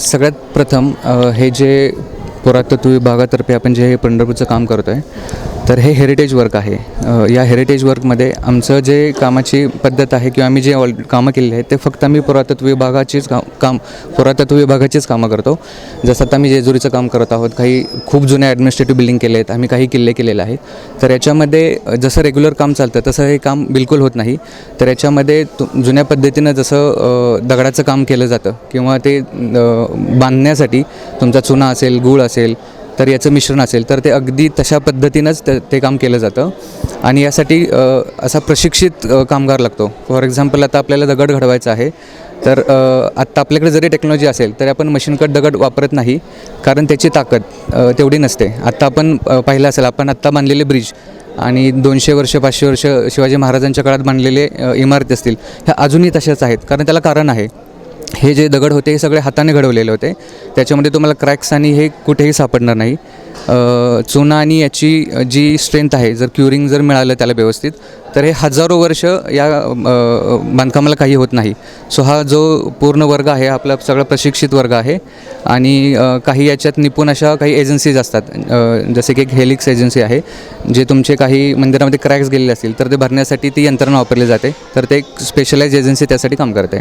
सगळ्यात प्रथम हे जे पुरातत्व विभागातर्फे आपण जे हे पंढरपूरचं काम करतो आहे तर हे हेरिटेज वर्क आहे. या हेरिटेज वर्कमध्ये आमचं जे कामाची पद्धत आहे किंवा आम्ही जे ऑल कामं केलेली आहेत ते फक्त आम्ही पुरातत्व विभागाचीच काम काम पुरातत्व विभागाचीच कामं करतो. जसं आता आम्ही जेजुरीचं काम करत आहोत काही खूप जुन्या ॲडमिनिस्ट्रेटिव्ह बिल्डिंग केले आहेत आम्ही काही किल्ले केलेले आहेत. तर याच्यामध्ये जसं रेग्युलर काम चालतं तसं हे काम बिलकुल होत नाही. तर याच्यामध्ये तु जुन्या पद्धतीनं जसं दगडाचं काम केलं जातं किंवा ते बांधण्यासाठी तुमचा चुना असेल गूळ असेल तर याचं मिश्रण असेल तर ते अगदी तशा पद्धतीनंच ते ते काम केलं जातं. आणि यासाठी असा प्रशिक्षित कामगार लागतो. फॉर एक्झाम्पल आता आपल्याला दगड घडवायचा आहे. तर आत्ता आपल्याकडे जरी टेक्नॉलॉजी असेल तरी आपण मशीनकट दगड वापरत नाही कारण त्याची ताकद तेवढी नसते. आत्ता आपण पाहिलं असेल आपण आत्ता बांधलेले ब्रिज आणि दोनशे वर्ष पाचशे वर्ष शिवाजी महाराजांच्या काळात बांधलेले इमारती असतील ह्या अजूनही तशाच आहेत कारण त्याला कारण आहे. हे जे दगड होते हे सगळे हाताने घडवलेले होते. त्याच्यामध्ये तुम्हाला क्रॅक्स आणि हे कुठेही सापडणार नाही. चुना आणि याची जी स्ट्रेंथ आहे जर क्युरिंग जर मिळालं त्याला व्यवस्थित तर हे हजारो वर्ष या बांधकामाला काही होत नाही. सो हा जो पूर्ण वर्ग आहे आपला सगळा प्रशिक्षित वर्ग आहे आणि काही याच्यात निपुण अशा काही एजन्सीज असतात. जसे की एक हेलिक्स एजन्सी आहे जे तुमचे काही मंदिरामध्ये क्रॅक्स गेलेले असतील तर ते भरण्यासाठी ती यंत्रणा वापरली जाते. तर ते एक स्पेशलाइज एजन्सी त्यासाठी काम करते.